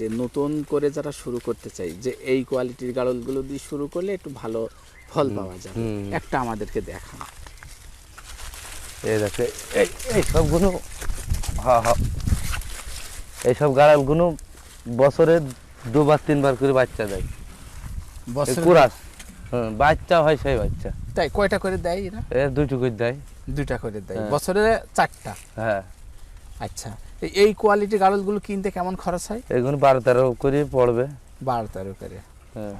যে নতুন করে যারা শুরু করতে চাই যে এই কোয়ালিটির গাড়লগুলো দিয়ে শুরু করলে একটু ভালো ফল পাওয়া যাবে। একটা আমাদেরকে দেখান। এই দেখে এই এই সবগুলো এইসব গাড়ালগুলো বছরে দুবার তিনবার করে বাচ্চা দেয়। বছরে কুরাস হ্যাঁ বাচ্চা হয় সেই বাচ্চা। তাই কয়টা করে দেয় এরা? এ দুইটু করে দেয়। দুইটা করে দেয়। বছরে চারটা? হ্যাঁ। আচ্ছা। এই- কোয়ালিটির গাড়লগুলো কিনতে কেমন খরচ হয়? এগুলো বারো তেরো করে পড়বে। বারো তেরো করে। হ্যাঁ।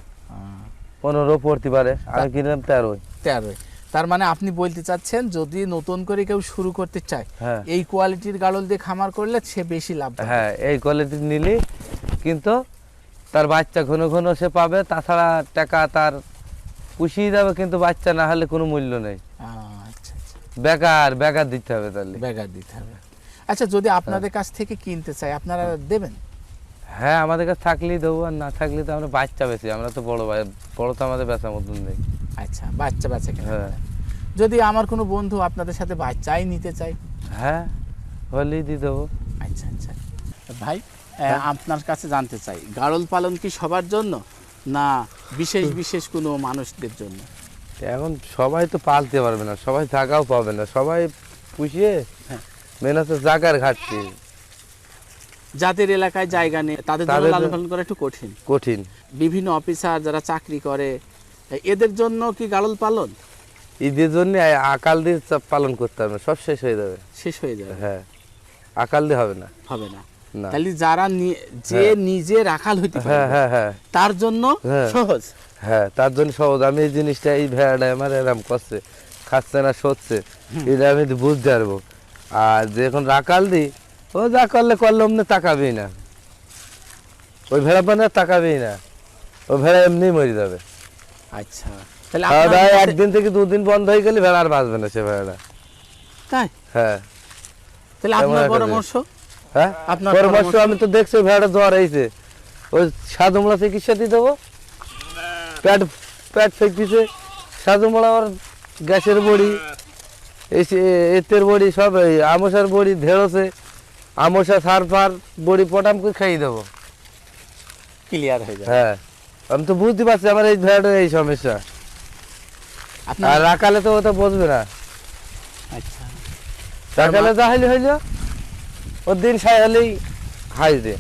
পনেরো পড়তে পারে। আমি কিনলাম তেরোই। তেরো তার মানে আপনি বলতে চাচ্ছেন যদি নতুন করে কেউ শুরু করতে চায় হ্যাঁ। এই কোয়ালিটির গাড়ল দিয়ে খামার করলে সে বেশি লাভ হ্যাঁ এই কোয়ালিটি নিলে কিন্তু তার বাচ্চা ঘন ঘন সে পাবে তাছাড়া টাকা তার পুষিয়ে যাবে কিন্তু বাচ্চা না হলে কোনো মূল্য নেই। আচ্ছা আচ্ছা। বেকার বেকার দিতে হবে তাহলে। ব্যাগার দিতে হবে। আচ্ছা যদি আপনাদের কাছ থেকে কিনতে চাই আপনারা দেবেন? হ্যাঁ আমাদের কাছে থাকলেই দেবো আর না থাকলে তো আমরা বাচ্চা বেশি আমরা তো বড় বড় তো আমাদের বেচার মতন নেই। আচ্ছা বাচ্চা বাচ্চা কেন হ্যাঁ। যদি আমার কোনো বন্ধু আপনাদের সাথে বাচ্চাই নিতে চাই হ্যাঁ হলেই দিয়ে দেবো। আচ্ছা আচ্ছা। ভাই আপনার কাছে জানতে চাই গাড়ল পালন কি সবার জন্য না বিশেষ বিশেষ কোনো মানুষদের জন্য? এখন সবাই তো পালতে পারবে না সবাই থাকাও পাবে না সবাই পুষিয়ে হ্যাঁ। মেন হচ্ছে জাগার ঘাটতি। যাদের এলাকায় জায়গা নেই তাদের জন্য লালন পালন করা একটু কঠিন। কঠিন। বিভিন্ন অফিসার যারা চাকরি করে এদের জন্য কি গাড়ল পালন? ঈদের জন্য আকাল দিয়ে পালন করতে হবে সব শেষ হয়ে যাবে। শেষ হয়ে যাবে। হ্যাঁ আকাল দিয়ে হবে না। হবে না। তাহলে যারা যে হ্যাঁ। নিজে রাখাল হইতে হ্যাঁ পারে হ্যাঁ হ্যাঁ। তার জন্য। সহজ। হ্যাঁ তার জন্য সহজ। আমি এই জিনিসটা এই ভেড়াটা আমার এরম করছে খাচ্ছে না সচ্ছে এটা আমি বুঝতে পারব। আর যখন রাকাল দিই ও যা করলে করলে অমনি তাকাবেই না। ওই ভেড়া পানে তাকাবেই না। ওই ভেড়া এমনি মরে যাবে। আচ্ছা। তাহলে খাওয়া দাওয়া একদিন থেকে দুদিন বন্ধ হয়ে গেলে ভেড়া আর বাঁচবে না সে ভেড়াটা। তাই? হ্যাঁ। তাহলে আপনার পরামর্শ? হ্যাঁ? আপনার পরামর্শ আমি তো দেখছি ভেড়াটা জ্বর হয়েছে ওই সাধুমলা চিকিৎসা দিয়ে দেবো। পেট পেট ফেঁকতেছে। সাধুমলা আর গ্যাসের বড়ি। এই এতের বড়ি সব এই আমসার বড়ি ঢেঁড়সে আমসা সার ফার বড়ি পটাম করে খাইয়ে দেবো। ক্লিয়ার হয়ে যাবে। হ্যাঁ আমি তো বুঝতে পারছি আমার এই ভেড়াটার এই সমস্যা। আর রাখালে তো ওটা বুঝবে না। আচ্ছা। রাখালে যা হইলে হইল ওর দিন সাই হলেই হাই দে।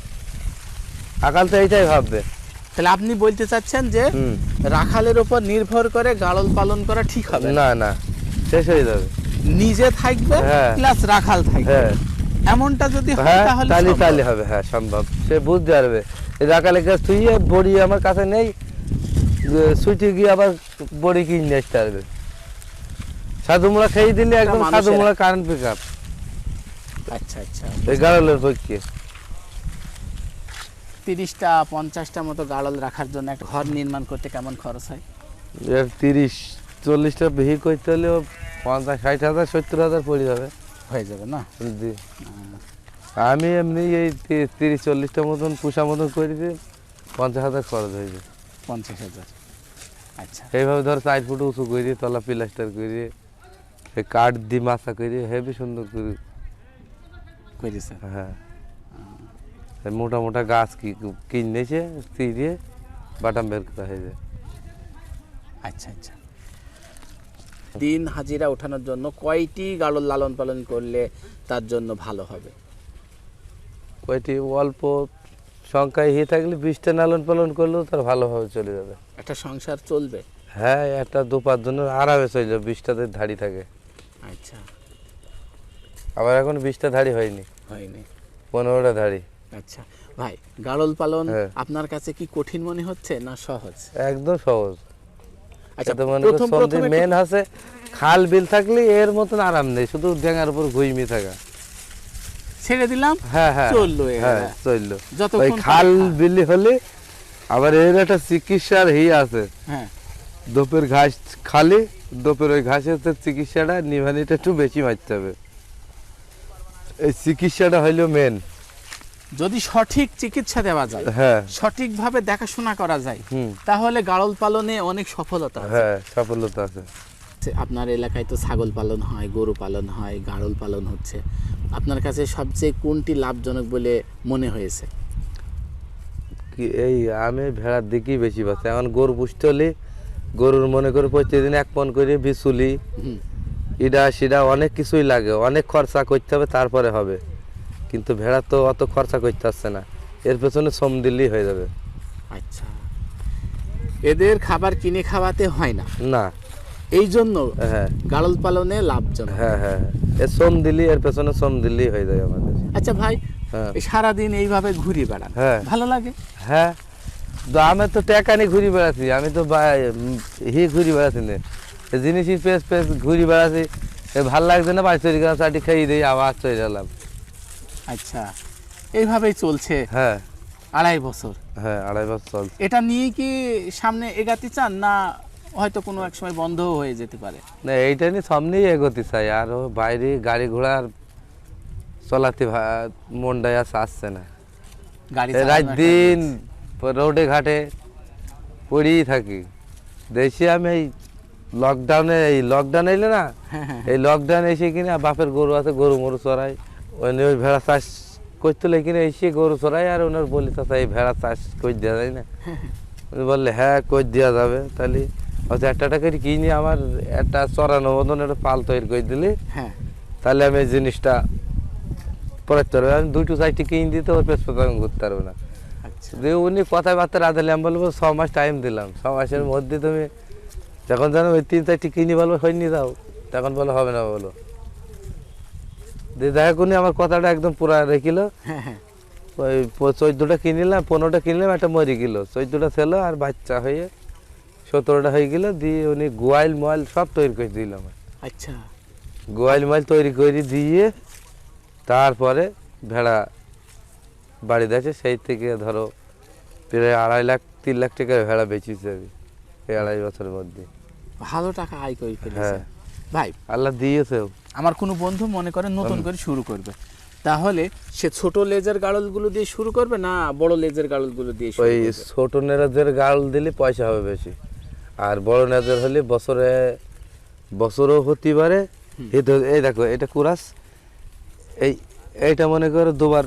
আকাল তো এইটাই ভাববে। তাহলে আপনি বলতে চাচ্ছেন যে রাখালের উপর নির্ভর করে গাড়ল পালন করা ঠিক হবে। না না শেষ হয়ে যাবে। নিজে থাকবে হ্যাঁ। প্লাস রাখাল থাকবে। হ্যাঁ। এমনটা যদি হয় হ্যাঁ তাহলে তালি হবে হ্যাঁ সম্ভব। সে বুঝতে পারবে। এই রাখালে গাছ তুই বড়ি আমার কাছে নেই সুইটি গিয়ে আবার বড়ি কিনে আসতে পারবে। সাধুমুড়া খেয়ে দিলে একদম মানুষের- সাধুমুড়া কারেন্ট পিক আপ আচ্ছা আচ্ছা। এই গাড়লের পক্ষে। তিরিশটা পঞ্চাশটা মতো গাড়ল রাখার জন্য একটা ঘর নির্মাণ করতে কেমন খরচ হয়? এর তিরিশ চল্লিশটা বিহি করতে হলে পঞ্চাশ ষাট হাজার সত্তর হাজার পড়ে যাবে। হয়ে যাবে না? জি। আমি এমনি এই তিরিশ চল্লিশটা মতন পুষা মতন করে দিয়ে পঞ্চাশ হাজার খরচ হয়ে যায়। পঞ্চাশ হাজার। আচ্ছা। এইভাবে ধর চার ফুট উঁচু করে তলা প্লাস্টার করে এই কাঠ দি মাছা করে হেভি সুন্দর করে করেছে হ্যাঁ। মোটা মোটা গাছ কি কিনেছে চিরিয়ে বাটাম বের করা হয়ে যায়। আচ্ছা আচ্ছা। দিন হাজিরা ওঠানোর জন্য কয়টি গাড়ল লালন পালন করলে তার জন্য ভালো হবে? কয়টি? অল্প সংখ্যায় হয়ে থাকলে বীজটা লালন পালন করলেও তার ভালোভাবে চলে যাবে। একটা সংসার চলবে? হ্যাঁ একটা দু পাঁচ জনের আরামে চলে যাবে বীজটাতে ধাড়ি থাকে। আচ্ছা। আবার এখন বিশটা ধাড়ি হয়নি। হয়নি। পনেরোটা ধাড়ি। আচ্ছা। ভাই গাড়ল পালন হ্যাঁ। আপনার কাছে কি কঠিন মনে হচ্ছে না সহজ? একদম সহজ। আচ্ছা প্রথম প্রথম মেন আছে খাল বিল থাকলে এর মতন আরাম নেই শুধু ডেঙ্গার উপর ঘুইমি থাকা। ছেড়ে দিলাম? হ্যাঁ হ্যাঁ চলল হ্যাঁ হ্যাঁ। চলল। ওই খাল বিলি হলে আবার এর একটা চিকিৎসার হি আছে। হ্যাঁ। দোপের ঘাস খালি দোপের ওই ঘাসের চিকিৎসাটা নিভানিটা একটু বেশি মারতে হবে। এই চিকিৎসাটা হইল মেন যদি সঠিক চিকিৎসা দেওয়া যায় হ্যাঁ। সঠিকভাবে দেখাশোনা করা যায় তাহলে গাড়ল পালনে অনেক সফলতা হ্যাঁ সফলতা আছে। আপনার এলাকায় তো ছাগল পালন হয় গরু পালন হয় গাড়ল পালন হচ্ছে। আপনার কাছে সবচেয়ে কোনটি লাভজনক বলে মনে হয়েছে? কি এই আমি ভেড়ার দিকেই বেশি বাঁচি এখন গরু পুষতে হলে গরুর মনে করে প্রতিদিন এক পন করে বিচুলি ইডা সিডা অনেক কিছুই লাগে অনেক খরচা করতে হবে তারপরে হবে। কিন্তু ভেড়া তো অত খরচা করতে আসছে না। এর পেছনে শ্রম দিলেই হয়ে যাবে। আচ্ছা। এদের খাবার কিনে খাওয়াতে হয় না। না। এই জন্য হ্যাঁ। গাড়ল পালনে লাভজনক। হ্যাঁ হ্যাঁ। এর শ্রম দিলেই এর পেছনে শ্রম দিলেই হয়ে যায় আমাদের। আচ্ছা ভাই হ্যাঁ। সারাদিন এইভাবে ঘুরে বেড়ান। হ্যাঁ। ভালো লাগে? হ্যাঁ। তো আমি তো টাকা নিয়ে ঘুরে বেড়াচ্ছি। আমি তো হি ঘুরে বেড়াচ্ছি না। জিনিসই পেস পেস ঘুরে বেড়াচ্ছি। ভালো লাগছে না? বাড়ি তৈরি করা চাটি খেয়ে দিই আবার চলে গেলাম আচ্ছা এইভাবেই চলছে। হ্যাঁ। আড়াই বছর। হ্যাঁ আড়াই বছর। চলছে এটা নিয়ে কি সামনে এগাতে চান না হয়তো কোনো এক সময় বন্ধও হয়ে যেতে পারে? না এইটা নিয়ে সামনেই এগোতে চাই আর বাইরে গাড়ি ঘোড়ার চলাতে মনটাই আর আসছে না। গাড়ি রাত দিন রোডে ঘাটে পড়েই থাকি। দেখছি আমি এই লকডাউনে এই লকডাউন এলে না হ্যাঁ হ্যাঁ। এই লকডাউন এসে কিনা বাপের গরু আছে গরু মরু চড়াই ওই ওই ভেড়া চাষ করতে কিনে এসে গরু চড়াই আর ওনার বলি চাষা এই ভেড়া চাষ করে দেওয়া যায় না? উনি বললে হ্যাঁ করে দেওয়া যাবে? তাহলে হয়তো একটা করে কিনে আমার একটা চড়ানো মতন একটা পাল তৈরি করে দিলে? হ্যাঁ। তাহলে আমি এই জিনিসটা পড়াতে পারব। আমি দুটো চারটি কিনে দিতে ওর পেছ আমি করতে পারব না। আচ্ছা। দিয়ে উনি কথাবার্তা রাঁধালে আমি বলব ছ মাস টাইম দিলাম। ছ মাসের মধ্যে তুমি যখন জানো ওই তিন চারটি কিনে বলব হয় নিয়ে যাও। তখন বলো হবে না বলো। দেখা করুন আমার কথাটা একদম পুরা রেখিল হ্যাঁ হ্যাঁ। ওই চোদ্দোটা কিনিলাম পনেরোটা কিনলাম একটা মরি গেল। চোদ্দোটা ছিল আর বাচ্চা হয়ে সতেরোটা হয়ে গেল দিয়ে উনি গোয়াইল মোয়াইল সব তৈরি করে দিল আমার আচ্ছা। গোয়াইল মোয়াইল তৈরি করে দিয়ে তারপরে ভেড়া বাড়ি দিয়েছে সেই থেকে ধরো প্রায় আড়াই লাখ তিন লাখ টাকার ভেড়া বেচেছি আমি এই আড়াই বছরের মধ্যে। ভালো টাকা আয় করে ফেলেছে। হ্যাঁ। ভাই আল্লাহ দিয়েছেও আমার কোনো বন্ধু মনে করে নতুন করে শুরু করবে। তাহলে সে ছোট লেজের গাড়লগুলো দিয়ে শুরু করবে না বড় লেজের গাড়লগুলো দিয়ে ওই? ছোট নেরাজের গাল দিলে পয়সা হবে বেশি। আর বড় নেরাজের হলে বছরে বছরও হতে পারে। এই এই দেখো এটা কুরাস। এই এইটা মনে করো দুবার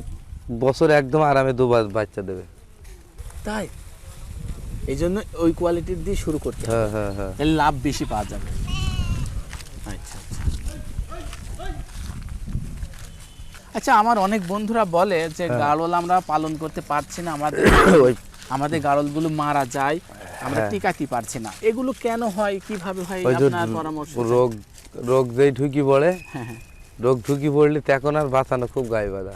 বছরে একদম আরামে দুবার বাচ্চা দেবে। তাই? এই জন্য ওই কোয়ালিটির দিয়ে শুরু করতে হ্যাঁ হ্যাঁ হ্যাঁ। লাভ বেশি পাওয়া যাবে। আচ্ছা। আচ্ছা আমার অনেক বন্ধুরা বলে যে হ্যাঁ। গাড়ল আমরা পালন করতে পারছি না আমাদের আমাদের গাড়লগুলো মারা যায় আমরা হ্যাঁ। টিকাতে পারছি না। এগুলো কেন হয়? কীভাবে হয়? আপনার পরামর্শ রোগ রোগ যেই ঢুকি পড়ে হ্যাঁ রোগ ঢুকি পড়লে তখন আর বাঁচানো খুব গায়ে বাঁধা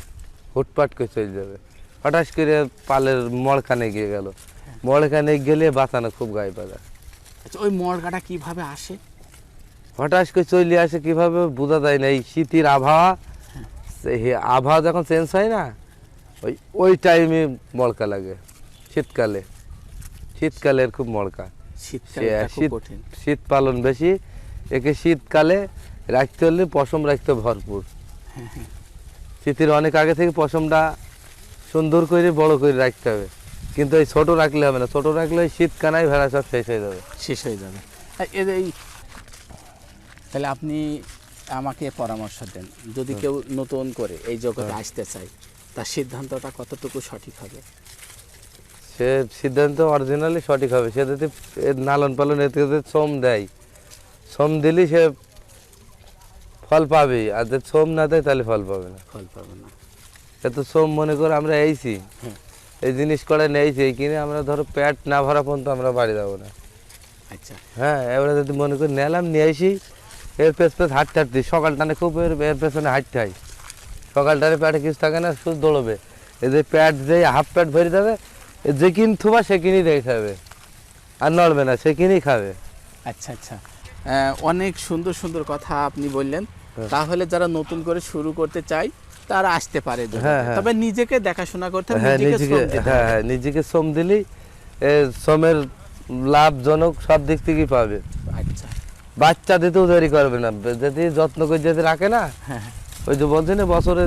হুটপাট করে চলে যাবে। হঠাৎ করে পালের মড়খানে গিয়ে গেল। মড়খানে গেলে বাঁচানো খুব গায়ে বাঁধা আচ্ছা ওই মরগাটা কীভাবে আসে? হঠাৎ করে চলে আসে কীভাবে বোঝা যায় না এই শীতের আবহাওয়া আবহাওয়া যখন চেঞ্জ হয় না ওই ওই টাইমে মড়কা লাগে শীতকালে। শীতকালের খুব মড়কা শীত কঠিন। শীত পালন বেশি একে শীতকালে রাখতে হলে পশম রাখতে ভরপুর। শীতের অনেক আগে থেকে পশমটা সুন্দর করে বড় করে রাখতে হবে। কিন্তু এই ছোটো রাখলে হবে না। ছোটো রাখলে ওই শীতকানায় ভেড়া সব শেষ হয়ে যাবে। শেষ হয়ে যাবে। এই তাহলে আপনি আমাকে পরামর্শ দেন। যদি কেউ নতুন করে এই জগতে আসতে চায় তার সিদ্ধান্তটা কতটুকু সঠিক হবে? সে সিদ্ধান্ত অরিজিনালি সঠিক হবে। সে যদি লালন পালন এতে শ্রম দেয় শ্রম দিলেই সে ফল পাবে। আর যদি শ্রম না দেয় তাহলে ফল পাবে না। ফল পাবে না। এত শ্রম মনে করে আমরা এইছি। এই জিনিস করে নেইছি কিনে আমরা ধরো পেট না ভরা পর্যন্ত আমরা বাড়ি যাব না। আচ্ছা। হ্যাঁ এবারে যদি মনে করি নিলাম নিয়ে আসি এর পেছ পেছ হাঁটতে হাঁটতে সকাল টানে খুব এর এর পেছনে হাঁটতে হয়। সকাল টানে পেটে কিছু থাকে না শুধু দৌড়বে। এই যে প্যাট যে হাফ প্যাট ভরে যাবে যে কিন থুবা সে কিনেই দেখে খাবে। আর নড়বে না সে কিনেই খাবে। আচ্ছা আচ্ছা। অনেক সুন্দর সুন্দর কথা আপনি বললেন। তাহলে যারা নতুন করে শুরু করতে চায় তারা আসতে পারে হ্যাঁ, হ্যাঁ। তবে নিজেকে দেখাশোনা করতে হ্যাঁ নিজেকে শ্রম হ্যাঁ হ্যাঁ নিজেকে শ্রম দিলেই শ্রমের লাভজনক সব দিক থেকেই পাবে। বাচ্চা দিতেও দেরি করবে না। যদি যত্ন করে যদি রাখে না হ্যাঁ। ওই যে বলছি না বছরে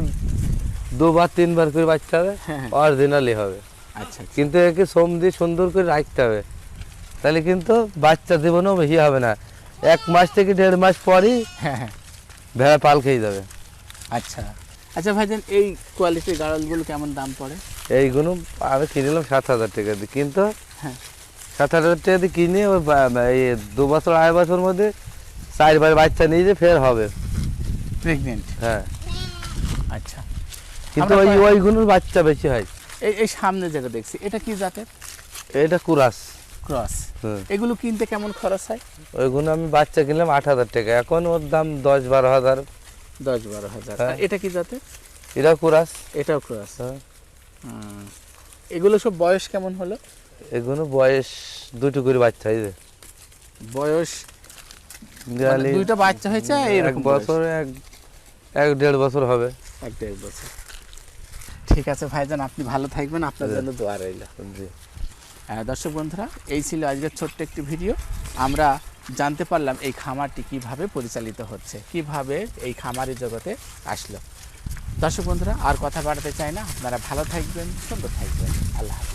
দুবার তিনবার করে বাচ্চা হবে হ্যাঁ, হ্যাঁ। অরিজিনালি হবে। আচ্ছা আচ্ছা। কিন্তু একে সোম দিয়ে সুন্দর করে রাখতে হবে। তাহলে কিন্তু বাচ্চা জীবনেও বেশি হবে না। এক মাস থেকে দেড় মাস পরই হ্যাঁ হ্যাঁ। ভেড়া পাল খেয়ে যাবে। আচ্ছা। আচ্ছা ভাইজান এই কোয়ালিটির গাড়লগুলো কেমন দাম পড়ে? এইগুলো আমি কিনলাম সাত হাজার টাকা দিয়ে। কিন্তু হ্যাঁ। সাত হাজার টাকা দিয়ে কিনে ওই দু বছর আড়াই বছর মধ্যে চারবার বাচ্চা নিয়ে যে ফের হবে। প্রেগনেন্ট হ্যাঁ। আচ্ছা। কিন্তু ওই ওইগুলোর বাচ্চা বেশি হয়। এই এই সামনে যেটা দেখছি এটা কি জাতের? এটা কুরাস। ক্রস। হুম। এগুলো কিনতে কেমন খরচ হয়? ওইগুলো আমি বাচ্চা কিনলাম আট হাজার টাকা। এখন ওর দাম দশ বারো হাজার। দশ বারো হাজার। হ্যাঁ। এটা কি জাতের? এটা কুরাস। এটাও ক্রস। হ্যাঁ। এগুলো সব বয়স কেমন হলো? এগুলো বয়স দুটো করে বাচ্চা হয়েছে বয়স মানে দুইটা বাচ্চা হয়েছে এক বছর এক এক দেড় বছর হবে। এক দেড় বছর। ঠিক আছে ভাইজান আপনি ভালো থাকবেন আপনার জন্য দোয়া রইল। জি। দর্শক বন্ধুরা এই ছিল আজকের ছোট্ট একটি ভিডিও। আমরা জানতে পারলাম এই খামারটি কীভাবে পরিচালিত হচ্ছে কীভাবে এই খামারি জগতে আসলো। দর্শক বন্ধুরা আর কথা বাড়াতে চাই না। আপনারা ভালো থাকবেন সুন্দর থাকবেন। আল্লাহ হাফেজ।